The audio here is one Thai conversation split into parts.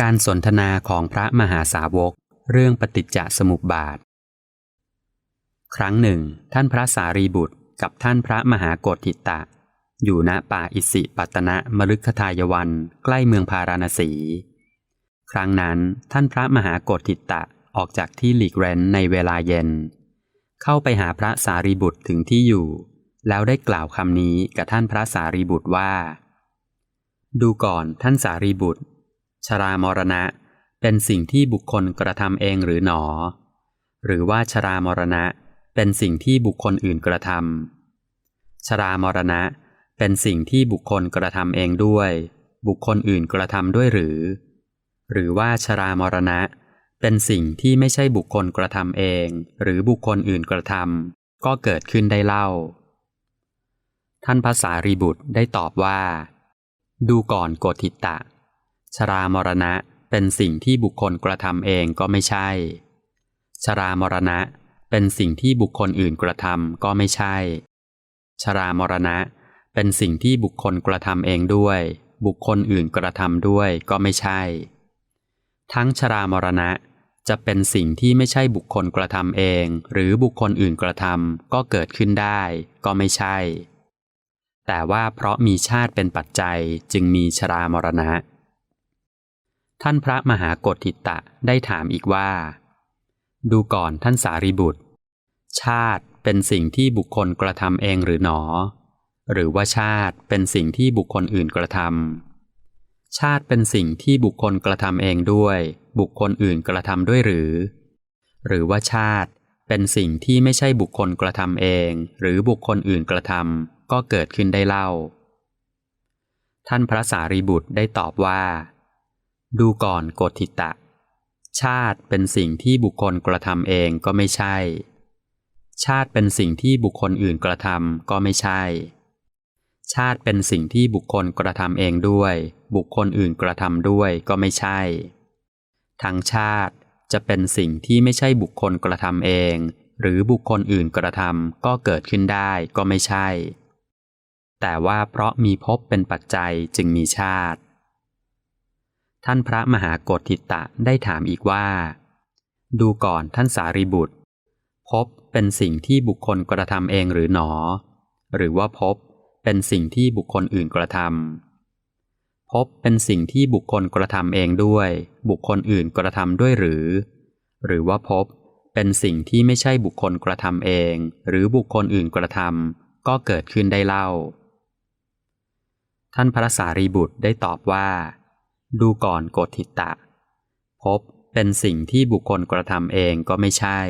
การสนทนาของพระมหาสาวก เรื่องปฏิจจสมุปบาท ครั้งหนึ่ง ท่านพระสารีบุตรกับท่านพระมหากฏทิตะ อยู่ณป่าอิสิปตนะมฤคทายวันใกล้เมืองพาราณสี ครั้งนั้นท่านพระมหากฏทิตะออกจากที่หลีกเร้นในเวลาเย็น เข้าไปหาพระสารีบุตรถึงที่อยู่ แล้วได้กล่าวคำนี้กับท่านพระสารีบุตรว่า ดูก่อนท่านสารีบุตร ชรามรณะ เป็นสิ่งที่บุคคลกระทำเองหรือหนอ หรือว่าชรามรณะ เป็นสิ่งที่บุคคลอื่นกระทำชรามรณะ เป็นสิ่งที่บุคคลกระทำเองด้วย บุคคลอื่นกระทำด้วยหรือ หรือว่าชรามรณะ เป็นสิ่งที่ไม่ใช่บุคคลกระทำเอง หรือบุคคลอื่นกระทำก็เกิดขึ้นได้เล่า ท่านภาษารีบุตรได้ตอบว่า ดูก่อนโกติตะ ชรามรณะเป็นสิ่งที่บุคคลกระทำเองก็ไม่ใช่ ชรามรณะเป็นสิ่งที่บุคคลอื่นกระทำก็ไม่ใช่ ชรามรณะเป็นสิ่งที่บุคคลกระทำเองด้วย บุคคลอื่นกระทำด้วยก็ไม่ใช่ ทั้งชรามรณะจะเป็นสิ่งที่ไม่ใช่บุคคลกระทำเอง หรือบุคคลอื่นกระทำก็เกิดขึ้นได้ ก็ไม่ใช่ แต่ว่าเพราะมีชาติเป็นปัจจัยจึงมีชรามรณะ ท่านพระมหากฏทิตะได้ถามอีกว่า ดูก่อนท่านสารีบุตร ชาติเป็นสิ่งที่บุคคลกระทำเองหรือหนอ หรือว่าชาติเป็นสิ่งที่บุคคลอื่นกระทำชาติเป็นสิ่งที่บุคคลกระทำเองด้วย บุคคลอื่นกระทำด้วยหรือ หรือว่าชาติเป็นสิ่งที่ไม่ใช่บุคคลกระทำเอง หรือบุคคลอื่นกระทำก็เกิดขึ้นได้เล่า ท่านพระสารีบุตรได้ตอบว่า ดูก่อนโกธิตะ ชาติเป็นสิ่งที่บุคคลกระทำเองก็ไม่ใช่ ชาติเป็นสิ่งที่บุคคลอื่นกระทำก็ไม่ใช่ ชาติเป็นสิ่งที่บุคคลกระทำเองด้วย บุคคลอื่นกระทำด้วยก็ไม่ใช่ ทั้งชาติจะเป็นสิ่งที่ไม่ใช่บุคคลกระทำเอง หรือบุคคลอื่นกระทำก็เกิดขึ้นได้ก็ไม่ใช่ แต่ว่าเพราะมีภพเป็นปัจจัยจึงมีชาติ ท่านพระมหากฏทิตะได้ถามอีกว่า ดูก่อนท่านสารีบุตรภพเป็นสิ่งที่บุคคลกระทำเองหรือหนอ หรือว่าภพเป็นสิ่งที่บุคคลอื่นกระทำภพเป็นสิ่งที่บุคคลกระทำเองด้วย บุคคลอื่นกระทำด้วยหรือ หรือว่าภพเป็นสิ่งที่ไม่ใช่บุคคลกระทำเอง หรือบุคคลอื่นกระทำก็เกิดขึ้นได้เล่า ท่านพระสารีบุตรได้ตอบว่า ดูก่อนโกธิตะภพเป็นสิ่งที่บุคคลกระทำเองก็ไม่ใช่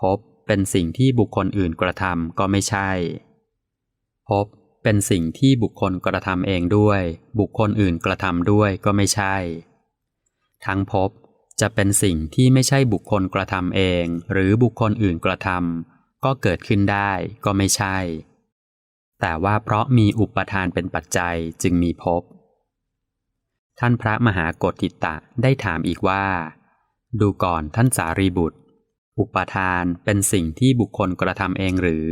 ภพเป็นสิ่งที่บุคคลอื่นกระทำก็ไม่ใช่ภพเป็นสิ่งที่บุคคลกระทำเองด้วย บุคคลอื่นกระทำด้วยก็ไม่ใช่ ทั้งภพจะเป็นสิ่งที่ไม่ใช่บุคคลกระทำเอง หรือบุคคลอื่นกระทำก็เกิดขึ้นได้ก็ไม่ใช่ แต่ว่าเพราะมีอุปทานเป็นปัจจัยจึงมีภพ ท่านพระมหากฏทิตะได้ถามอีกว่า ดูก่อนท่านสารีบุตร อุปทานเป็นสิ่งที่บุคคลกระทำเองหรือ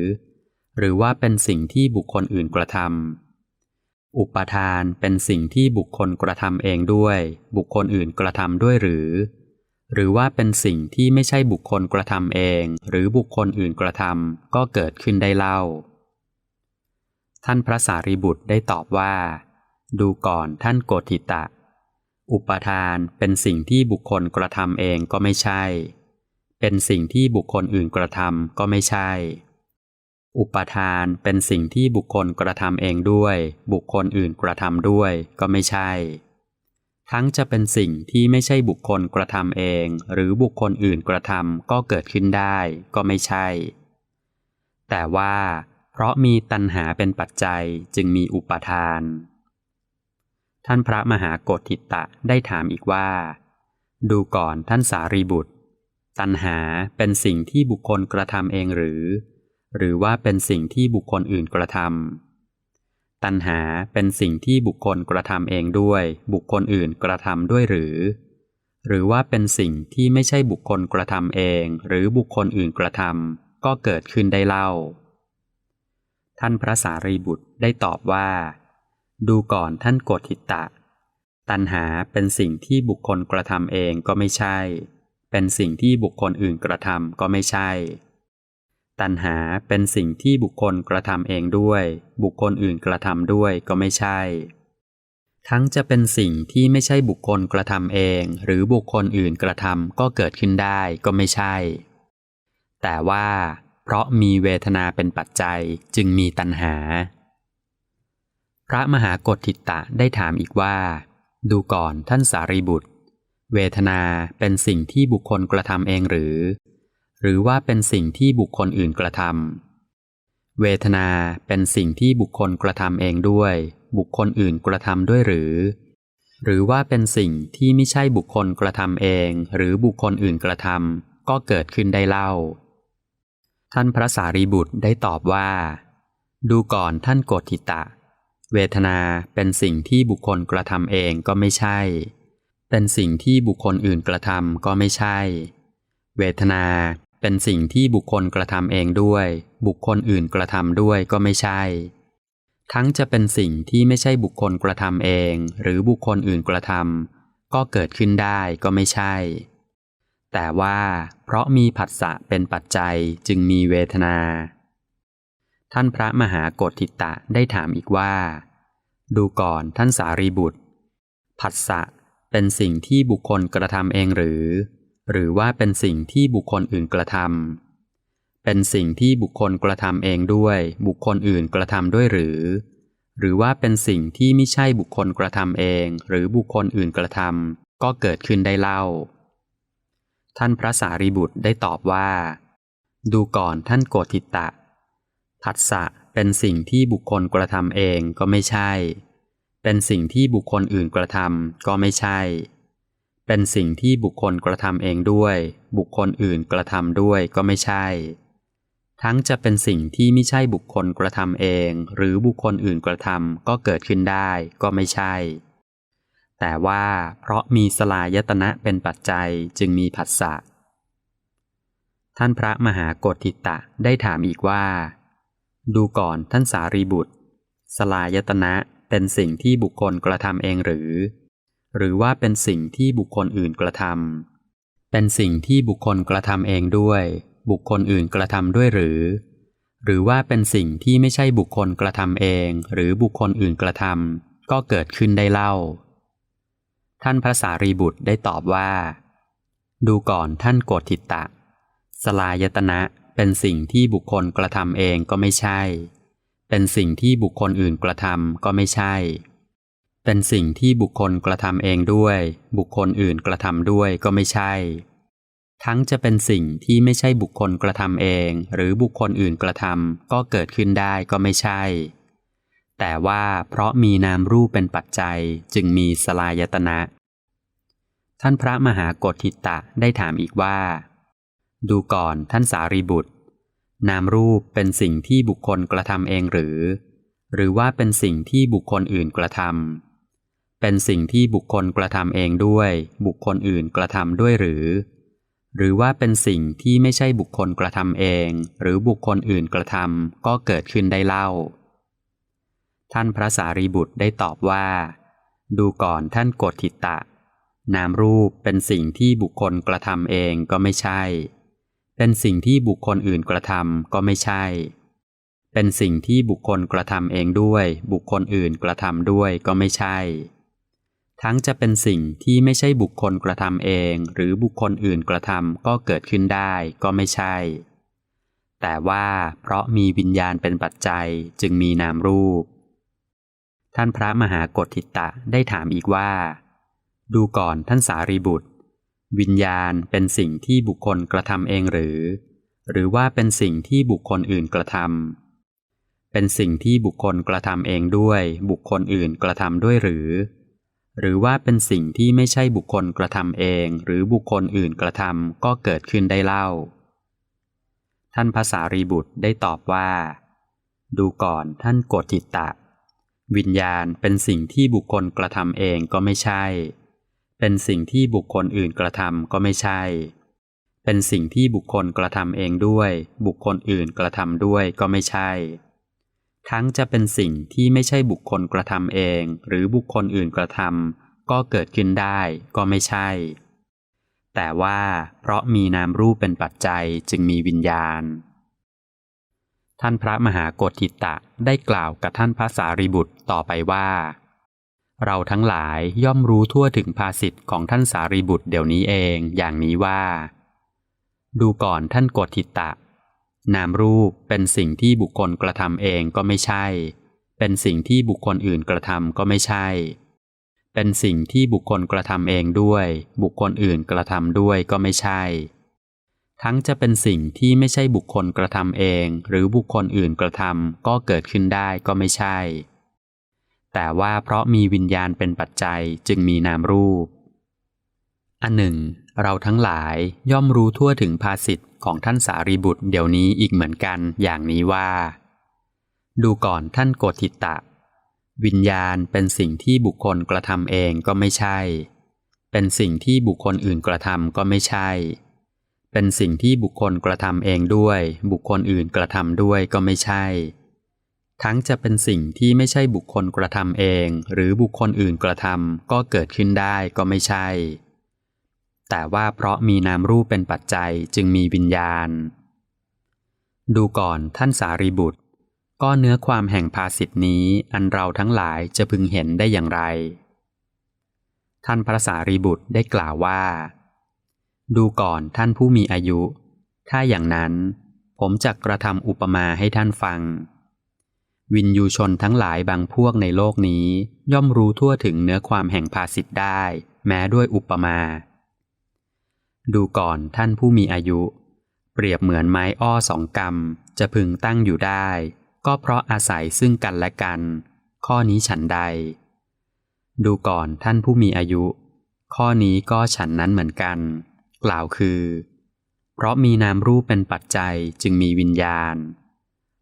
หรือว่าเป็นสิ่งที่บุคคลอื่นกระทำอุปทานเป็นสิ่งที่บุคคลกระทำเองด้วย บุคคลอื่นกระทำด้วยหรือ หรือว่าเป็นสิ่งที่ไม่ใช่บุคคลกระทำเอง หรือบุคคลอื่นกระทำก็เกิดขึ้นได้เล่า ท่านพระสารีบุตรได้ตอบว่า ดูก่อนท่านโกธิตะ อุปทานเป็นสิ่งที่บุคคลกระทำเองก็ไม่ใช่ เป็นสิ่งที่บุคคลอื่นกระทำก็ไม่ใช่ อุปทานเป็นสิ่งที่บุคคลกระทำเองด้วย บุคคลอื่นกระทำด้วยก็ไม่ใช่ ทั้งจะเป็นสิ่งที่ไม่ใช่บุคคลกระทำเอง หรือบุคคลอื่นกระทำก็เกิดขึ้นได้ก็ไม่ใช่ แต่ว่า เพราะมีตัณหาเป็นปัจจัยจึงมีอุปทาน ท่านพระมหากฏทิตะได้ถามอีกว่า ดูก่อนท่านสารีบุตร ตัณหาเป็นสิ่งที่บุคคลกระทำเองหรือ หรือว่าเป็นสิ่งที่บุคคลอื่นกระทำตัณหาเป็นสิ่งที่บุคคลกระทำเองด้วย บุคคลอื่นกระทำด้วยหรือ หรือว่าเป็นสิ่งที่ไม่ใช่บุคคลกระทำเอง หรือบุคคลอื่นกระทำก็เกิดขึ้นได้เล่า ท่านพระสารีบุตรได้ตอบว่า ดูก่อนท่านโกฏิตะ ตัณหาเป็นสิ่งที่บุคคลกระทำเองก็ไม่ใช่ เป็นสิ่งที่บุคคลอื่นกระทำก็ไม่ใช่ ตัณหาเป็นสิ่งที่บุคคลกระทำเองด้วย บุคคลอื่นกระทำด้วยก็ไม่ใช่ ทั้งจะเป็นสิ่งที่ไม่ใช่บุคคลกระทำเอง หรือบุคคลอื่นกระทำก็เกิดขึ้นได้ก็ไม่ใช่ แต่ว่า เพราะมีเวทนาเป็นปัจจัยจึงมีตัณหา พระมหากฏทิตะได้ถามอีกว่า ดูก่อนท่านสารีบุตร เวทนาเป็นสิ่งที่บุคคลกระทำเองหรือ หรือว่าเป็นสิ่งที่บุคคลอื่นกระทำเวทนาเป็นสิ่งที่บุคคลกระทำเองด้วย บุคคลอื่นกระทำด้วยหรือ หรือว่าเป็นสิ่งที่ไม่ใช่บุคคลกระทำเอง หรือบุคคลอื่นกระทำก็เกิดขึ้นได้เล่า ท่านพระสารีบุตรได้ตอบว่า ดูก่อนท่านโกฏทิตะ เวทนาเป็นสิ่งที่บุคคลกระทำเองก็ไม่ใช่ เป็นสิ่งที่บุคคลอื่นกระทำก็ไม่ใช่ เวทนาเป็นสิ่งที่บุคคลกระทำเองด้วย บุคคลอื่นกระทำด้วยก็ไม่ใช่ ทั้งจะเป็นสิ่งที่ไม่ใช่บุคคลกระทำเอง หรือบุคคลอื่นกระทำก็เกิดขึ้นได้ก็ไม่ใช่ แต่ว่า เพราะมีผัสสะเป็นปัจจัยจึงมีเวทนา ท่านพระมหากฏทิตะได้ถามอีกว่า ดูก่อนท่านสารีบุตร ผัสสะเป็นสิ่งที่บุคคลกระทำเองหรือ หรือว่าเป็นสิ่งที่บุคคลอื่นกระทำเป็นสิ่งที่บุคคลกระทำเองด้วย บุคคลอื่นกระทำด้วยหรือ หรือว่าเป็นสิ่งที่ไม่ใช่บุคคลกระทำเอง หรือบุคคลอื่นกระทำก็เกิดขึ้นได้เล่า ท่านพระสารีบุตรได้ตอบว่า ดูก่อนท่านโกติตะ ผัสสะเป็นสิ่งที่บุคคลกระทำเองก็ไม่ใช่ เป็นสิ่งที่บุคคลอื่นกระทำก็ไม่ใช่ เป็นสิ่งที่บุคคลกระทำเองด้วย บุคคลอื่นกระทำด้วยก็ไม่ใช่ ทั้งจะเป็นสิ่งที่ไม่ใช่บุคคลกระทำเอง หรือบุคคลอื่นกระทำก็เกิดขึ้นได้ก็ไม่ใช่ แต่ว่าเพราะมีสลายตนะเป็นปัจจัยจึงมีผัสสะท่านพระมหากฏทิตะได้ถามอีกว่า ดูก่อนท่านสารีบุตร สลายตนะเป็นสิ่งที่บุคคลกระทำเองหรือ หรือว่าเป็นสิ่งที่บุคคลอื่นกระทำเป็นสิ่งที่บุคคลกระทำเองด้วย บุคคลอื่นกระทำด้วยหรือ หรือว่าเป็นสิ่งที่ไม่ใช่บุคคลกระทำเอง หรือบุคคลอื่นกระทำก็เกิดขึ้นได้เล่า ท่านพระสารีบุตรได้ตอบว่า ดูก่อนท่านโกฏทิตะ สลายตนะ เป็นสิ่งที่บุคคลกระทำเองก็ไม่ใช่ เป็นสิ่งที่บุคคลอื่นกระทำก็ไม่ใช่ เป็นสิ่งที่บุคคลกระทำเองด้วย บุคคลอื่นกระทำด้วยก็ไม่ใช่ ทั้งจะเป็นสิ่งที่ไม่ใช่บุคคลกระทำเอง หรือบุคคลอื่นกระทำก็เกิดขึ้นได้ก็ไม่ใช่ แต่ว่าเพราะมีนามรูปเป็นปัจจัยจึงมีสลายตนะ ท่านพระมหากฏทิตะได้ถามอีกว่า ดูก่อนท่านสารีบุตร นามรูปเป็นสิ่งที่บุคคลกระทำเองหรือ หรือว่าเป็นสิ่งที่บุคคลอื่นกระทำเป็นสิ่งที่บุคคลกระทำเองด้วย บุคคลอื่นกระทำด้วยหรือ หรือว่าเป็นสิ่งที่ไม่ใช่บุคคลกระทำเอง หรือบุคคลอื่นกระทำก็เกิดขึ้นได้เล่า ท่านพระสารีบุตรได้ตอบว่า ดูก่อนท่านโกฏทิตะ นามรูปเป็นสิ่งที่บุคคลกระทำเองก็ไม่ใช่ เป็นสิ่งที่บุคคลอื่นกระทำก็ไม่ใช่ เป็นสิ่งที่บุคคลกระทำเองด้วย บุคคลอื่นกระทำด้วยก็ไม่ใช่ ทั้งจะเป็นสิ่งที่ไม่ใช่บุคคลกระทำเอง หรือบุคคลอื่นกระทำก็เกิดขึ้นได้ก็ไม่ใช่ แต่ว่าเพราะมีวิญญาณเป็นปัจจัยจึงมีนามรูป ท่านพระมหากฏทิตะได้ถามอีกว่า ดูก่อนท่านสารีบุตร วิญญาณเป็นสิ่งที่บุคคลกระทำเองหรือ หรือว่าเป็นสิ่งที่บุคคลอื่นกระทำเป็นสิ่งที่บุคคลกระทำเองด้วย บุคคลอื่นกระทำด้วยหรือ หรือว่าเป็นสิ่งที่ไม่ใช่บุคคลกระทำเอง หรือบุคคลอื่นกระทำก็เกิดขึ้นได้เล่า ท่านภาษารีบุตรได้ตอบว่า ดูก่อนท่านโกจิตตะ วิญญาณเป็นสิ่งที่บุคคลกระทำเองก็ไม่ใช่ เป็นสิ่งที่บุคคลอื่นกระทำก็ไม่ใช่ เป็นสิ่งที่บุคคลกระทำเองด้วย บุคคลอื่นกระทำด้วยก็ไม่ใช่ ทั้งจะเป็นสิ่งที่ไม่ใช่บุคคลกระทำเอง หรือบุคคลอื่นกระทำก็เกิดขึ้นได้ก็ไม่ใช่ แต่ว่าเพราะมีนามรูปเป็นปัจจัยจึงมีวิญญาณ ท่านพระมหากฏทิตะได้กล่าวกับท่านพระสารีบุตรต่อไปว่า เราทั้งหลายย่อมรู้ทั่วถึงภาสิทธิ์ของท่านสารีบุตรเดี๋ยวนี้เองอย่างนี้ว่า ดูก่อนท่านโกฏิตะ นามรูปเป็นสิ่งที่บุคคลกระทำเองก็ไม่ใช่ เป็นสิ่งที่บุคคลอื่นกระทำก็ไม่ใช่ เป็นสิ่งที่บุคคลกระทำเองด้วย บุคคลอื่นกระทำด้วยก็ไม่ใช่ ทั้งจะเป็นสิ่งที่ไม่ใช่บุคคลกระทำเอง หรือบุคคลอื่นกระทำก็เกิดขึ้นได้ก็ไม่ใช่ แต่ว่าเพราะมีวิญญาณเป็นปัจจัยจึงมีนามรูป อันหนึ่ง เราทั้งหลายย่อมรู้ทั่วถึงภาสิทธิ์ของท่านสารีบุตรเดี๋ยวนี้อีกเหมือนกันอย่างนี้ว่า ดูก่อนท่านโกธิตะ วิญญาณเป็นสิ่งที่บุคคลกระทำเองก็ไม่ใช่ เป็นสิ่งที่บุคคลอื่นกระทำก็ไม่ใช่ เป็นสิ่งที่บุคคลกระทำเองด้วย บุคคลอื่นกระทำด้วยก็ไม่ใช่ ทั้งจะเป็นสิ่งที่ไม่ใช่บุคคลกระทำเอง หรือบุคคลอื่นกระทำก็เกิดขึ้นได้ก็ไม่ใช่ แต่ว่าเพราะมีนามรูปเป็นปัจจัยจึงมีวิญญาณ ดูก่อนท่านสารีบุตร ก็เนื้อความแห่งภาสิทธินี้อันเราทั้งหลายจะพึงเห็นได้อย่างไร ท่านพระสารีบุตรได้กล่าวว่า ดูก่อนท่านผู้มีอายุ ถ้าอย่างนั้น ผมจะกระทำอุปมาให้ท่านฟัง วินยูชนทั้งหลายบางพวกในโลกนี้ ย่อมรู้ทั่วถึงเนื้อความแห่งภาสิทธิ์ได้ แม้ด้วยอุปมา ดูก่อนท่านผู้มีอายุ เปรียบเหมือนไม้อ้อสองกำจะพึงตั้งอยู่ได้ ก็เพราะอาศัยซึ่งกันและกัน ข้อนี้ฉันใด ดูก่อนท่านผู้มีอายุ ข้อนี้ก็ฉันนั้นเหมือนกัน กล่าวคือ เพราะมีนามรูปเป็นปัจจัยจึงมีวิญญาณ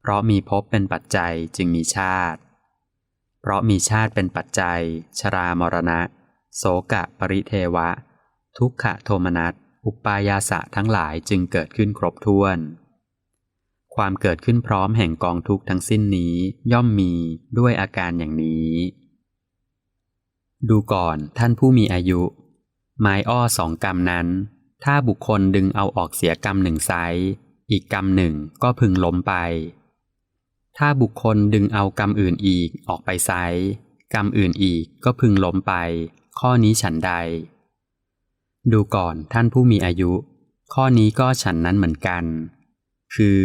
เพราะมีภพเป็นปัจจัยจึงมีชาติ เพราะมีชาติเป็นปัจจัย ชรามรณะ โสกะปริเทวะ ทุกขโทมนัส อุปายาสะทั้งหลายจึงเกิดขึ้นครบถ้วน ความเกิดขึ้นพร้อมแห่งกองทุกข์ทั้งสิ้นนี้ย่อมมีด้วยอาการอย่างนี้ ดูก่อนท่านผู้มีอายุ ไม้อ้อสองกำนั้น ถ้าบุคคลดึงเอาออกเสียกำหนึ่งไซส์อีกกำหนึ่งก็พึงล้มไป ถ้าบุคคลดึงเอากำอื่นอีกออกไปไซส์กำอื่นอีกก็พึงล้มไป ข้อนี้ฉันใด ดูก่อนท่านผู้มีอายุ ข้อนี้ก็ฉันนั้นเหมือนกัน คือ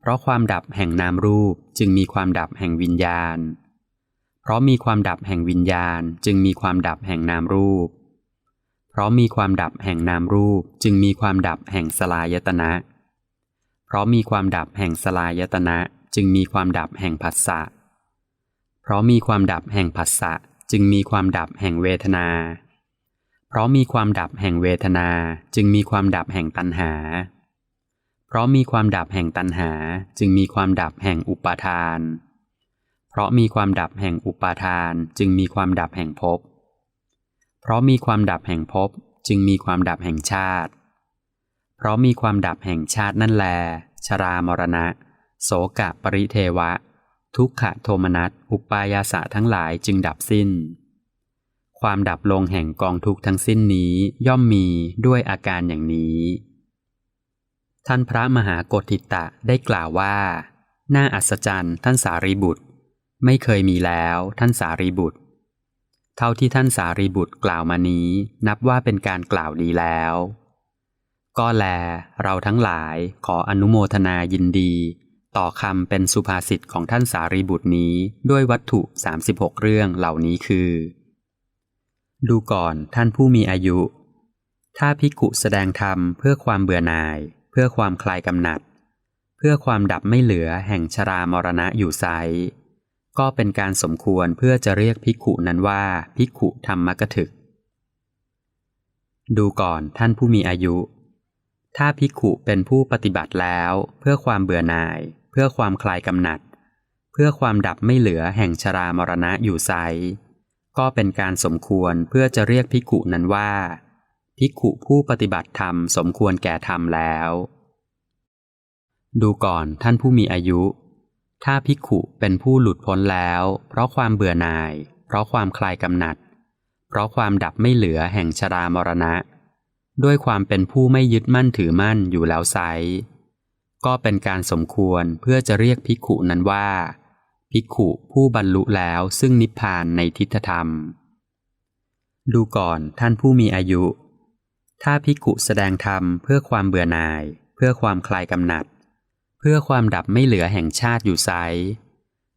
เพราะความดับแห่งนามรูปจึงมีความดับแห่งวิญญาณ เพราะมีความดับแห่งวิญญาณจึงมีความดับแห่งนามรูป เพราะมีความดับแห่งนามรูปจึงมีความดับแห่งสลายตนะ เพราะมีความดับแห่งสลายตนะ จึงมีความดับแห่งผัสสะ เพราะมีความดับแห่งผัสสะจึงมีความดับแห่งเวทนา เพราะมีความดับแห่งเวทนาจึงมีความดับแห่งตัณหา เพราะมีความดับแห่งตัณหาจึงมีความดับแห่งอุปาทาน เพราะมีความดับแห่งอุปาทานจึงมีความดับแห่งภพ เพราะมีความดับแห่งภพจึงมีความดับแห่งชาติ เพราะมีความดับแห่งชาตินั่นแล ชรามรณะ โสกะปริเทวะ ทุกขโทมนัสอุปายาสะทั้งหลายจึงดับสิ้น ความดับลงแห่งกองทุกข์ทั้งสิ้นนี้ย่อมมีด้วยอาการอย่างนี้ ท่านพระมหากฏทิตะได้กล่าวว่า น่าอัศจรรย์ท่านสารีบุตร ไม่เคยมีแล้วท่านสารีบุตร เท่าที่ท่านสารีบุตรกล่าวมานี้ นับว่าเป็นการกล่าวดีแล้วก็แล เราทั้งหลายขออนุโมทนายินดี ต่อคำเป็นสุภาษิตของท่านสารีบุตรนี้ด้วยวัตถุ 36 เรื่องเหล่านี้คือ ดูก่อนท่านผู้มีอายุ ถ้าภิกขุแสดงธรรมเพื่อความเบื่อหน่าย เพื่อความคลายกำหนัด เพื่อความดับไม่เหลือแห่งชรามรณะอยู่ไซก็เป็นการสมควรเพื่อจะเรียกภิกขุนั้นว่าภิกขุธรรมกถึก ดูก่อนท่านผู้มีอายุ ถ้าภิกขุเป็นผู้ปฏิบัติแล้วเพื่อความเบื่อหน่าย เพื่อความคลายกำหนัด เพื่อความดับไม่เหลือแห่งชรามรณะอยู่ไซก็เป็นการสมควรเพื่อจะเรียกภิกุนั้นว่าภิกขุผู้ปฏิบัติธรรมสมควรแก่ธรรมแล้ว ดูก่อนท่านผู้มีอายุ ถ้าภิกขุเป็นผู้หลุดพ้นแล้ว เพราะความเบื่อหน่าย เพราะความคลายกำหนัด เพราะความดับไม่เหลือแห่งชรามรณะ ด้วยความเป็นผู้ไม่ยึดมั่นถือมั่นอยู่แล้วไซ ก็เป็นการสมควรเพื่อจะเรียกภิกขุนั้นว่า ภิกขุผู้บรรลุแล้วซึ่งนิพพานในทิฏฐธรรม ดูก่อนท่านผู้มีอายุ ถ้าภิกขุแสดงธรรมเพื่อความเบื่อหน่าย เพื่อความคลายกำหนัด เพื่อความดับไม่เหลือแห่งชาติอยู่ไซ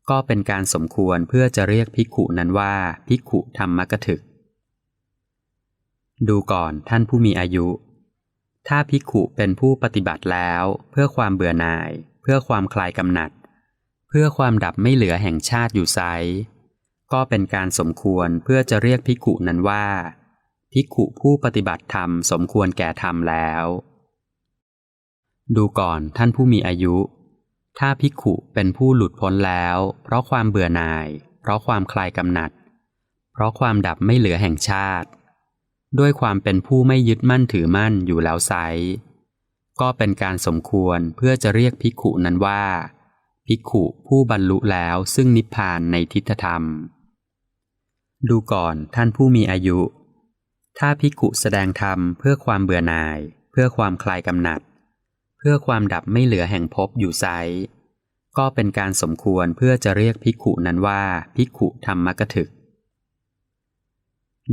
ก็เป็นการสมควรเพื่อจะเรียกภิกขุนั้นว่าภิกขุธรรมกถึก ดูก่อนท่านผู้มีอายุ ถ้าภิกขุเป็นผู้ปฏิบัติแล้ว เพื่อความเบื่อหน่าย เพื่อความคลายกำหนัด เพื่อความดับไม่เหลือแห่งชาติอยู่ไซก็เป็นการสมควรเพื่อจะเรียกภิกขุนั้นว่าภิกขุผู้ปฏิบัติธรรมสมควรแก่ธรรมแล้ว ดูก่อนท่านผู้มีอายุ ถ้าภิกขุเป็นผู้หลุดพ้นแล้ว เพราะความเบื่อหน่าย เพราะความคลายกำหนัด เพราะความดับไม่เหลือแห่งชาติ ด้วยความเป็นผู้ไม่ยึดมั่นถือมั่นอยู่แล้วไซก็เป็นการสมควรเพื่อจะเรียกภิกขุนั้นว่า ภิกขุผู้บรรลุแล้วซึ่งนิพพานในทิฏฐธรรม ดูก่อนท่านผู้มีอายุ ถ้าภิกขุแสดงธรรมเพื่อความเบื่อหน่าย เพื่อความคลายกำหนัด เพื่อความดับไม่เหลือแห่งภพอยู่ไซก็เป็นการสมควรเพื่อจะเรียกภิกขุนั้นว่า ภิกขุธรรมกถึก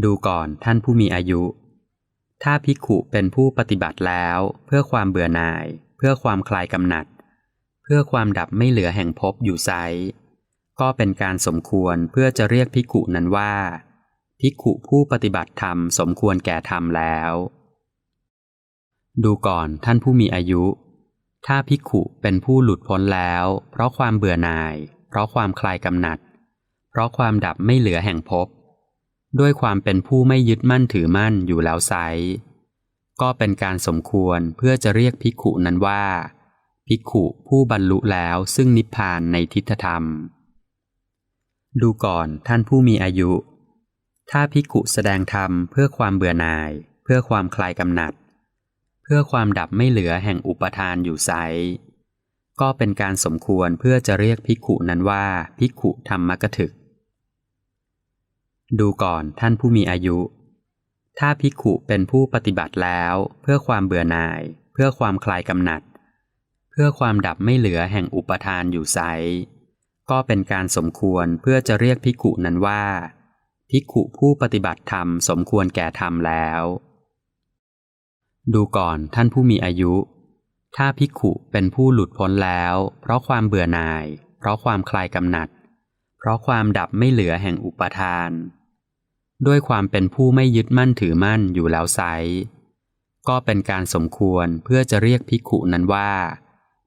ดูก่อนท่านผู้มีอายุ ถ้าภิกขุเป็นผู้ปฏิบัติแล้ว เพื่อความเบื่อหน่าย เพื่อความคลายกำหนัด เพื่อความดับไม่เหลือแห่งภพอยู่ไซก็เป็นการสมควรเพื่อจะเรียกภิกขุนั้นว่าภิกขุผู้ปฏิบัติธรรมสมควรแก่ธรรมแล้ว ดูก่อนท่านผู้มีอายุ ถ้าภิกขุเป็นผู้หลุดพ้นแล้ว เพราะความเบื่อหน่าย เพราะความคลายกำหนัด เพราะความดับไม่เหลือแห่งภพ ด้วยความเป็นผู้ไม่ยึดมั่นถือมั่นอยู่แล้วไซก็เป็นการสมควรเพื่อจะเรียกภิกขุนั้นว่า ภิกขุผู้บรรลุแล้วซึ่งนิพพานในทิฏฐธรรม ดูก่อนท่านผู้มีอายุ ถ้าภิกขุแสดงธรรมเพื่อความเบื่อหน่าย เพื่อความคลายกำหนัด เพื่อความดับไม่เหลือแห่งอุปทานอยู่ไซก็เป็นการสมควรเพื่อจะเรียกภิกขุนั้นว่าภิกขุธรรมกถึก ดูก่อนท่านผู้มีอายุ ถ้าภิกขุเป็นผู้ปฏิบัติแล้วเพื่อความเบื่อหน่าย เพื่อความคลายกำหนัด เพื่อความดับไม่เหลือแห่งอุปทานอยู่ไซก็เป็นการสมควรเพื่อจะเรียกภิกขุนั้นว่าภิกขุผู้ปฏิบัติธรรมสมควรแก่ธรรมแล้ว ดูก่อนท่านผู้มีอายุ ถ้าภิกขุเป็นผู้หลุดพ้นแล้ว เพราะความเบื่อหน่าย เพราะความคลายกำหนัด เพราะความดับไม่เหลือแห่งอุปทาน ด้วยความเป็นผู้ไม่ยึดมั่นถือมั่นอยู่แล้วไซก็เป็นการสมควรเพื่อจะเรียกภิกขุนั้นว่า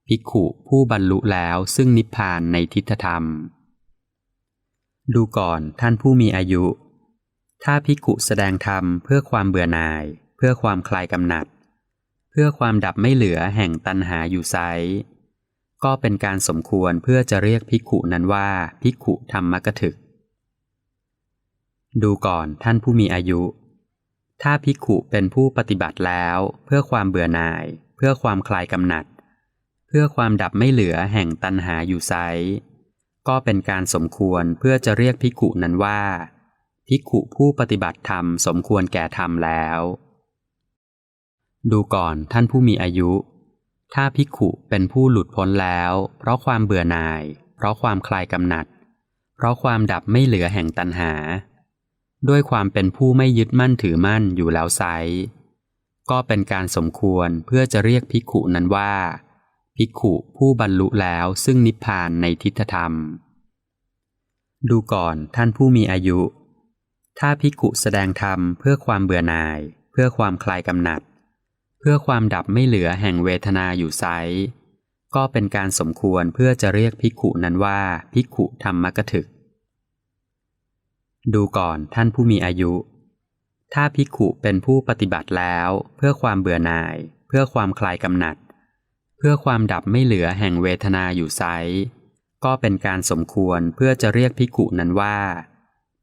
ภิกขุผู้บรรลุแล้วซึ่งนิพพานในทิฏฐธรรม ดูก่อนท่านผู้มีอายุ ถ้าภิกขุแสดงธรรมเพื่อความเบื่อหน่าย เพื่อความคลายกำหนัด เพื่อความดับไม่เหลือแห่งตัณหาอยู่ไซก็เป็นการสมควรเพื่อจะเรียกภิกขุนั้นว่าภิกขุธรรมกถึก ดูก่อนท่านผู้มีอายุ ถ้าภิกขุเป็นผู้ปฏิบัติแล้ว เพื่อความเบื่อหน่าย เพื่อความคลายกำหนัด เพื่อความดับไม่เหลือแห่งตันหาอยู่ไซก็เป็นการสมควรเพื่อจะเรียกภิกขุนั้นว่า ภิกขุผู้ปฏิบัติธรรมสมควรแก่ธรรมแล้ว ดูก่อนท่านผู้มีอายุ ถ้าภิกขุเป็นผู้หลุดพ้นแล้ว เพราะความเบื่อหน่าย เพราะความคลายกำหนัด เพราะความดับไม่เหลือแห่งตันหา ด้วยความเป็นผู้ไม่ยึดมั่นถือมั่นอยู่แล้วไซก็เป็นการสมควรเพื่อจะเรียกภิกขุนั้นว่า ภิกขุผู้บรรลุแล้วซึ่งนิพพานในทิฏฐธรรม ดูก่อนท่านผู้มีอายุ ถ้าภิกขุแสดงธรรมเพื่อความเบื่อหน่าย เพื่อความคลายกำหนัด เพื่อความดับไม่เหลือแห่งเวทนาอยู่ไซก็เป็นการสมควรเพื่อจะเรียกภิกขุนั้นว่า ภิกขุธรรมกถึก ดูก่อนท่านผู้มีอายุ ถ้าภิกขุเป็นผู้ปฏิบัติแล้ว เพื่อความเบื่อหน่าย เพื่อความคลายกำหนัด เพื่อความดับไม่เหลือแห่งเวทนาอยู่ไซก็เป็นการสมควรเพื่อจะเรียกภิกขุนั้นว่า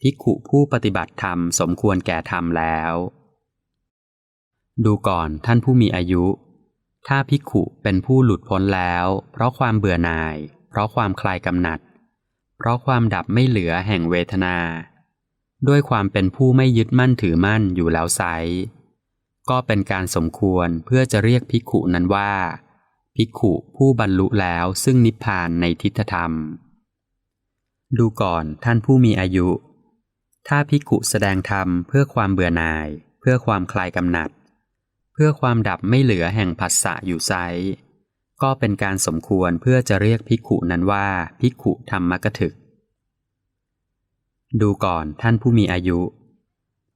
ภิกขุผู้ปฏิบัติธรรมสมควรแก่ธรรมแล้ว ดูก่อนท่านผู้มีอายุ ถ้าภิกขุเป็นผู้หลุดพ้นแล้ว เพราะความเบื่อหน่าย เพราะความคลายกำหนัด เพราะความดับไม่เหลือแห่งเวทนา ด้วยความเป็นผู้ไม่ยึดมั่นถือมั่นอยู่แล้วไซก็เป็นการสมควรเพื่อจะเรียกภิกขุนั้นว่า ภิกขุผู้บรรลุแล้วซึ่งนิพพานในทิฏฐธรรม ดูก่อนท่านผู้มีอายุ ถ้าภิกขุแสดงธรรมเพื่อความเบื่อหน่าย เพื่อความคลายกำหนัด เพื่อความดับไม่เหลือแห่งผัสสะอยู่ไซก็เป็นการสมควรเพื่อจะเรียกภิกขุนั้นว่า ภิกขุธรรมกถึก ดูก่อนท่านผู้มีอายุ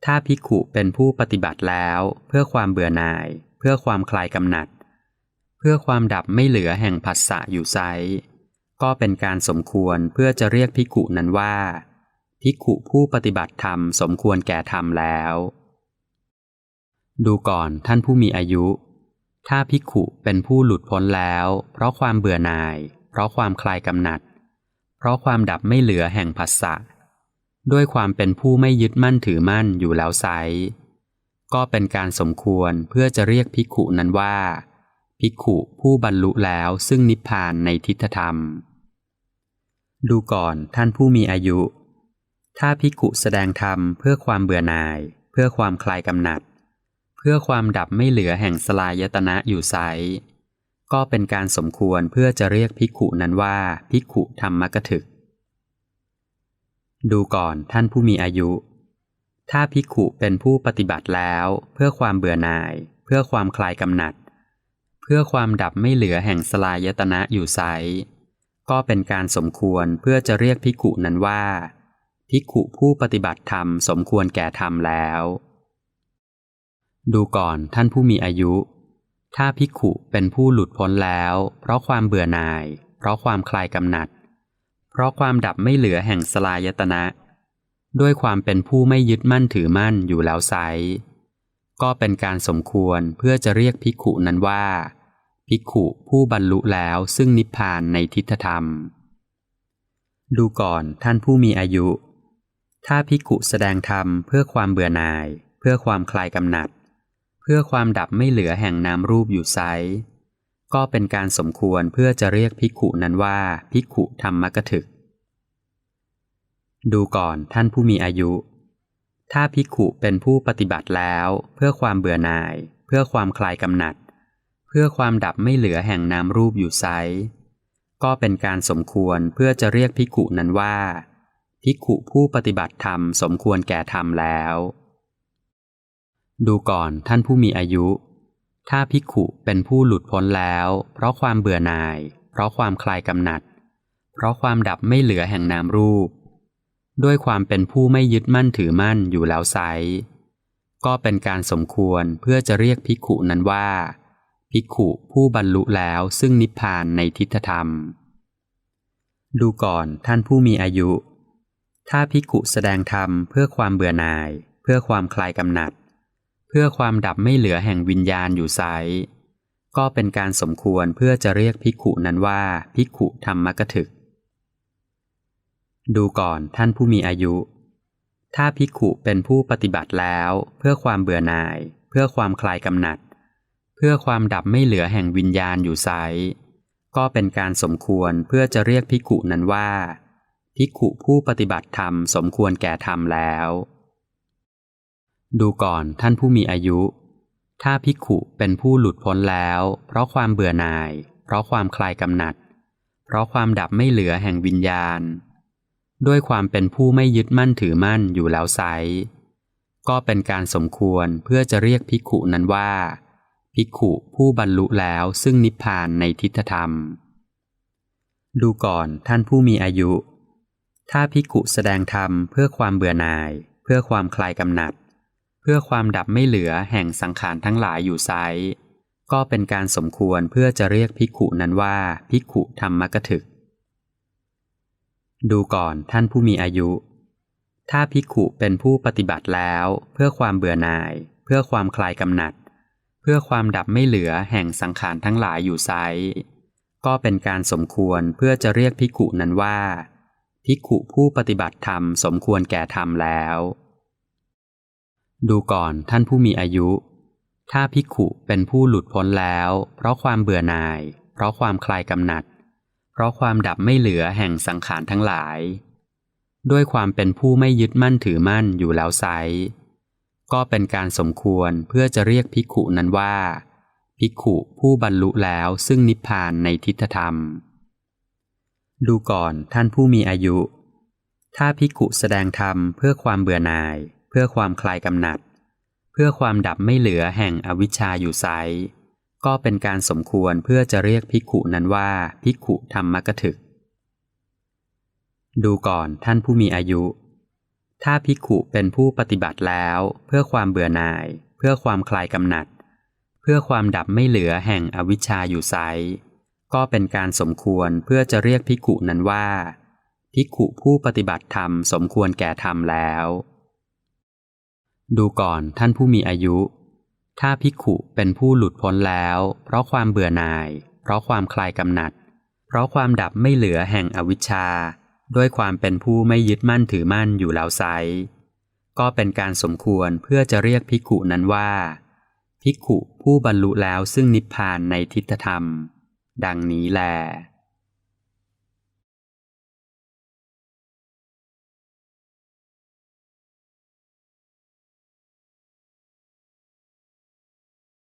ถ้าภิกขุเป็นผู้ปฏิบัติแล้ว เพื่อความเบื่อหน่าย เพื่อความคลายกำหนัด เพื่อความดับไม่เหลือแห่งผัสสะอยู่ไซก็เป็นการสมควรเพื่อจะเรียกภิกขุนั้นว่าภิกขุผู้ปฏิบัติธรรมสมควรแก่ธรรมแล้ว ดูก่อนท่านผู้มีอายุ ถ้าภิกขุเป็นผู้หลุดพ้นแล้ว เพราะความเบื่อหน่าย เพราะความคลายกำหนัด เพราะความดับไม่เหลือแห่งผัสสะ ด้วยความเป็นผู้ไม่ยึดมั่นถือมั่นอยู่แล้วไซก็เป็นการสมควรเพื่อจะเรียกภิกขุนั้นว่า ภิกขุผู้บรรลุแล้วซึ่งนิพพานในทิฏฐธรรม ดูก่อนท่านผู้มีอายุ ถ้าภิกขุแสดงธรรมเพื่อความเบื่อหน่าย เพื่อความคลายกำหนัด เพื่อความดับไม่เหลือแห่งสลายตนะอยู่ไซก็เป็นการสมควรเพื่อจะเรียกภิกขุนั้นว่า ภิกขุธรรมกถึก ดูก่อนท่านผู้มีอายุ ถ้าภิกขุเป็นผู้ปฏิบัติแล้ว เพื่อความเบื่อหน่าย เพื่อความคลายกำหนัด เพื่อความดับไม่เหลือแห่งสลายตนะอยู่ไซก็เป็นการสมควรเพื่อจะเรียกภิกขุนั้นว่า ภิกขุผู้ปฏิบัติธรรมสมควรแก่ธรรมแล้ว ดูก่อนท่านผู้มีอายุ ถ้าภิกขุเป็นผู้หลุดพ้นแล้ว เพราะความเบื่อหน่าย เพราะความคลายกำหนัด เพราะความดับไม่เหลือแห่งสลายตนะ ด้วยความเป็นผู้ไม่ยึดมั่นถือมั่นอยู่แล้วไซก็เป็นการสมควรเพื่อจะเรียกภิกขุนั้นว่า ภิกขุผู้บรรลุแล้วซึ่งนิพพานในทิฏฐธรรม ดูก่อนท่านผู้มีอายุ ถ้าภิกขุแสดงธรรมเพื่อความเบื่อหน่าย เพื่อความคลายกำหนัด เพื่อความดับไม่เหลือแห่งนามรูปอยู่ไซ ก็เป็นการสมควรเพื่อจะเรียกภิกขุนั้นว่าภิกขุธรรมกถึก ดูก่อนท่านผู้มีอายุ ถ้าภิกขุเป็นผู้ปฏิบัติแล้ว เพื่อความเบื่อหน่าย เพื่อความคลายกำหนัด เพื่อความดับไม่เหลือแห่งนามรูปอยู่ไซก็เป็นการสมควรเพื่อจะเรียกภิกขุนั้นว่าภิกขุผู้ปฏิบัติธรรมสมควรแก่ธรรมแล้ว ดูก่อนท่านผู้มีอายุ ถ้าภิกขุเป็นผู้หลุดพ้นแล้ว เพราะความเบื่อหน่าย เพราะความคลายกำหนัด เพราะความดับไม่เหลือแห่งนามรูป ด้วยความเป็นผู้ไม่ยึดมั่นถือมั่นอยู่แล้วไซก็เป็นการสมควรเพื่อจะเรียกภิกขุนั้นว่าภิกขุผู้บรรลุแล้วซึ่งนิพพานในทิฏฐธรรม ดูก่อนท่านผู้มีอายุ ถ้าภิกขุแสดงธรรมเพื่อความเบื่อหน่าย เพื่อความคลายกำหนัด พื่อความดับไม่เหลือแห่งวิญญาณอยู่ไซก็เป็นการสมควรเพื่อจะเรียกภิกขุนั้นว่าภิกขุธรรมกถึก ดูก่อนท่านผู้มีอายุ ถ้าภิกขุเป็นผู้ปฏิบัติแล้ว เพื่อความเบื่อหน่าย เพื่อความคลายกำหนัด เพื่อความดับไม่เหลือแห่งวิญญาณอยู่ไซก็เป็นการสมควรเพื่อจะเรียกภิกขุนั้นว่าภิกขุผู้ปฏิบัติธรรมสมควรแก่ธรรมแล้ว ดูก่อนท่านผู้มีอายุ ถ้าภิกขุเป็นผู้หลุดพ้นแล้ว เพราะความเบื่อหน่าย เพราะความคลายกำหนัด เพราะความดับไม่เหลือแห่งวิญญาณ ด้วยความเป็นผู้ไม่ยึดมั่นถือมั่นอยู่แล้วไซก็เป็นการสมควรเพื่อจะเรียกภิกขุนั้นว่า ภิกขุผู้บรรลุแล้วซึ่งนิพพานในทิฏฐธรรม ดูก่อนท่านผู้มีอายุ ถ้าภิกขุแสดงธรรมเพื่อความเบื่อหน่าย เพื่อความคลายกำหนัด เพื่อความดับไม่เหลือแห่งสังขารทั้งหลายอยู่ไซก็เป็นการสมควรเพื่อจะเรียกภิกขุนั้นว่าภิกขุธรรมกถึก ดูก่อนท่านผู้มีอายุ ถ้าภิกขุเป็นผู้ปฏิบัติแล้ว เพื่อความเบื่อหน่าย เพื่อความคลายกำหนัด เพื่อความดับไม่เหลือแห่งสังขารทั้งหลายอยู่ไซก็เป็นการสมควรเพื่อจะเรียกภิกขุนั้นว่าภิกขุผู้ปฏิบัติธรรมสมควรแก่ธรรมแล้ว ดูก่อนท่านผู้มีอายุ ถ้าภิกขุเป็นผู้หลุดพ้นแล้ว เพราะความเบื่อหน่าย เพราะความคลายกำหนัด เพราะความดับไม่เหลือแห่งสังขารทั้งหลาย ด้วยความเป็นผู้ไม่ยึดมั่นถือมั่นอยู่แล้วไซก็เป็นการสมควรเพื่อจะเรียกภิกขุนั้นว่า ภิกขุผู้บรรลุแล้วซึ่งนิพพานในทิฏฐธรรม ดูก่อนท่านผู้มีอายุ ถ้าภิกขุแสดงธรรมเพื่อความเบื่อหน่าย พื่อความคลายกำหนัด เพื่อความดับไม่เหลือแห่งอวิชชาอยู่ไซก็เป็นการสมควรเพื่อจะเรียกภิกขุนั้นว่าภิกขุธรรมกถึก ดูก่อนท่านผู้มีอายุ ถ้าภิกขุเป็นผู้ปฏิบัติแล้ว เพื่อความเบื่อหน่าย เพื่อความคลายกำหนัด เพื่อความดับไม่เหลือแห่งอวิชชาอยู่ไซก็เป็นการสมควรเพื่อจะเรียกภิกขุนั้นว่าภิกขุผู้ปฏิบัติธรรมสมควรแก่ธรรมแล้ว ดูก่อนท่านผู้มีอายุ ถ้าภิกขุเป็นผู้หลุดพ้นแล้ว เพราะความเบื่อหน่าย เพราะความคลายกำหนัด เพราะความดับไม่เหลือแห่งอวิชชา ด้วยความเป็นผู้ไม่ยึดมั่นถือมั่นอยู่แล้วไซก็เป็นการสมควรเพื่อจะเรียกภิกขุนั้นว่า ภิกขุผู้บรรลุแล้วซึ่งนิพพานในทิฏฐธรรม ดังนี้แล